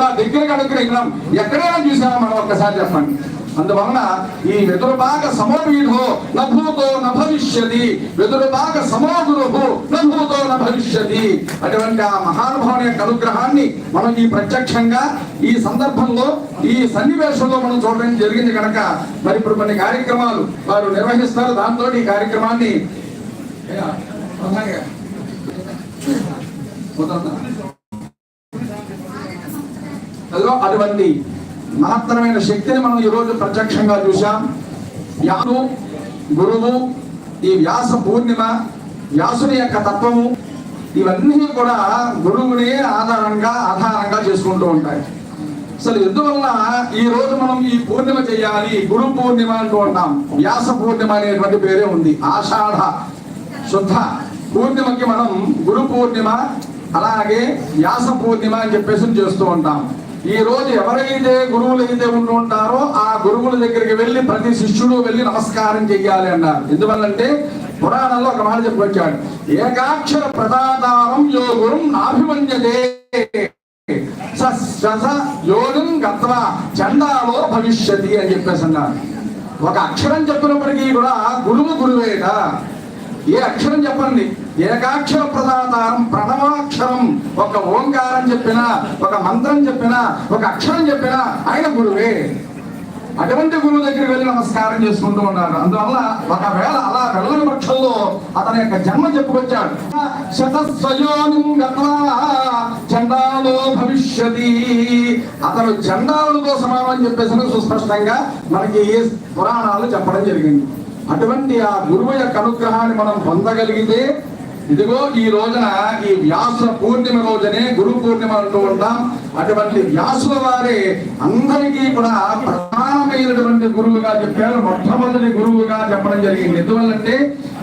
కదా దగ్గరగా అనుగ్రహించడం ఎక్కడైనా చూసామా మనం ఒక్కసారి చెప్పండి. అందువలన ఈ వెదురుబాగ సమోవీఢో నభూతో నభవిష్యతి. వెదురుబాగ సమోగురుహు నభూతో నభవిష్యతి. అటువంటి ఆ మహానుభావుని యొక్క అనుగ్రహాన్ని మనం ఈ ప్రత్యక్షంగా ఈ సందర్భంలో ఈ సన్నివేశంలో మనం చూడడం జరిగింది కనుక మరి ఇప్పుడు కొన్ని కార్యక్రమాలు వారు నిర్వహిస్తారు. దాంతో ఈ కార్యక్రమాన్ని అటువంటి మహత్తరమైన శక్తిని మనం ఈరోజు ప్రత్యక్షంగా చూశాం. వ్యాసు గురువు ఈ వ్యాస పూర్ణిమ వ్యాసుని యొక్క తత్వము ఇవన్నీ కూడా గురువుని ఆధారంగా ఆధారంగా చేసుకుంటూ ఉంటాయి. అసలు ఎందువల్ల ఈ రోజు మనం ఈ పూర్ణిమ చేయాలి గురు పూర్ణిమ అంటూ ఉంటాం వ్యాస పూర్ణిమ అనేటువంటి పేరే ఉంది. ఆషాఢ శుద్ధ పూర్ణిమకి మనం గురు పూర్ణిమ అలాగే వ్యాస పూర్ణిమ అని చెప్పేసి చేస్తూ ఉంటాం. ఈ రోజు ఎవరైతే గురువులు అయితే ఉంటారో ఆ గురువుల దగ్గరికి వెళ్ళి ప్రతి శిష్యుడు వెళ్ళి నమస్కారం చెయ్యాలి అన్నారు. ఎందువల్లంటే పురాణంలో ఒక మాట చెప్పుకొచ్చాడు ఏకాక్షర ప్రదాతారం యో గురుం నాభిమంజతే యోగం గత్వా చండాలో భవిష్యతి అని చెప్పేసి అన్నారు. ఒక అక్షరం చెప్పినప్పటికీ కూడా గురువు గురువేట ఏ అక్షరం చెప్పండి? ఏకాక్షర ప్రదాతారం ప్రణవాక్షరం ఒక ఓంకారం చెప్పినా ఒక మంత్రం చెప్పినా ఒక అక్షరం చెప్పినా ఆయన గురువే. అటువంటి గురువు దగ్గరికి వెళ్ళి నమస్కారం చేసుకుంటూ ఉన్నారు. అందువల్ల ఒకవేళ అలా వెళ్ళని పక్షంలో అతని యొక్క జన్మ చెప్పుకొచ్చాడు. శతస్వయోనిం చండాలో భవిష్యతి. అతను చండాలుతో సమానం చెప్పేసిన సుస్పష్టంగా మనకి ఏ పురాణాలు చెప్పడం జరిగింది. అటువంటి ఆ గురువు యొక్క అనుగ్రహాన్ని మనం పొందగలిగితే ఇదిగో ఈ రోజున ఈ వ్యాస పూర్ణిమ రోజునే గురు పూర్ణిమ అంటూ ఉంటాం. అటువంటి వ్యాసుల వారి అందరికీ కూడా ప్రధానమైనటువంటి గురువుగా చెప్పారు. మొట్టమొదటి గురువుగా చెప్పడం జరిగింది. ఎందువల్లంటే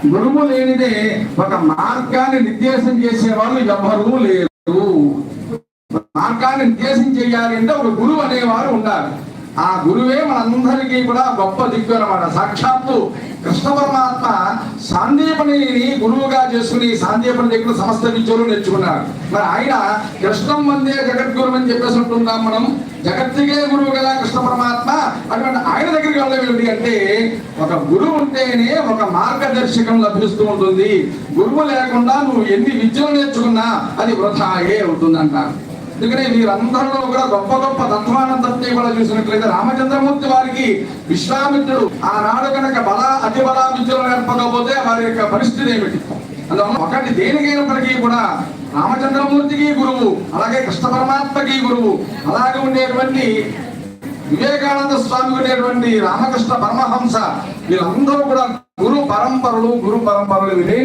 గురువు లేనిదే ఒక మార్గాన్ని నిర్దేశం చేసే వాళ్ళు ఎవ్వరూ లేరు. మార్గాన్ని నిర్దేశం చేయాలి అంటే ఒక గురువు అనేవారు ఉండాలి. ఆ గురువే మనందరికీ కూడా గొప్ప దిక్కు అనమాట సాక్షాత్తు కృష్ణ పరమాత్మ సాందీపనిని గురువుగా చేసుకుని సాందీపని దగ్గర సమస్త విద్యలు నేర్చుకున్నారు. మరి ఆయన కృష్ణం వందే జగద్గురు అని చెప్పేసి ఉంటున్నాం మనం. జగత్తుకే గురువు కదా కృష్ణ పరమాత్మ. అటువంటి ఆయన దగ్గరికి వెళ్ళవేమిటి అంటే ఒక గురువు ఉంటేనే ఒక మార్గదర్శకం లభిస్తూ ఉంటుంది. గురువు లేకుండా నువ్వు ఎన్ని విద్యలు నేర్చుకున్నా అది వృధాయే అవుతుందంటారు. అందుకనే వీరందరిలో కూడా గొప్ప గొప్ప తత్వానందరినీ కూడా చూసినట్లయితే రామచంద్రమూర్తి వారికి విశ్వామిత్రుడు ఆనాడు కనుక బల అతి బల విద్యలు నేర్పకపోతే వారి యొక్క పరిస్థితి ఏమిటి? అందువల్ల ఒకటి దేనికైనప్పటికీ కూడా రామచంద్రమూర్తికి గురువు అలాగే కృష్ణ పరమాత్మకి గురువు అలాగే ఉండేటువంటి వివేకానంద స్వామి ఉండేటువంటి రామకృష్ణ పరమహంస వీళ్ళందరూ కూడా గురు పరంపరలు గురు పరంపరలు లేనిదే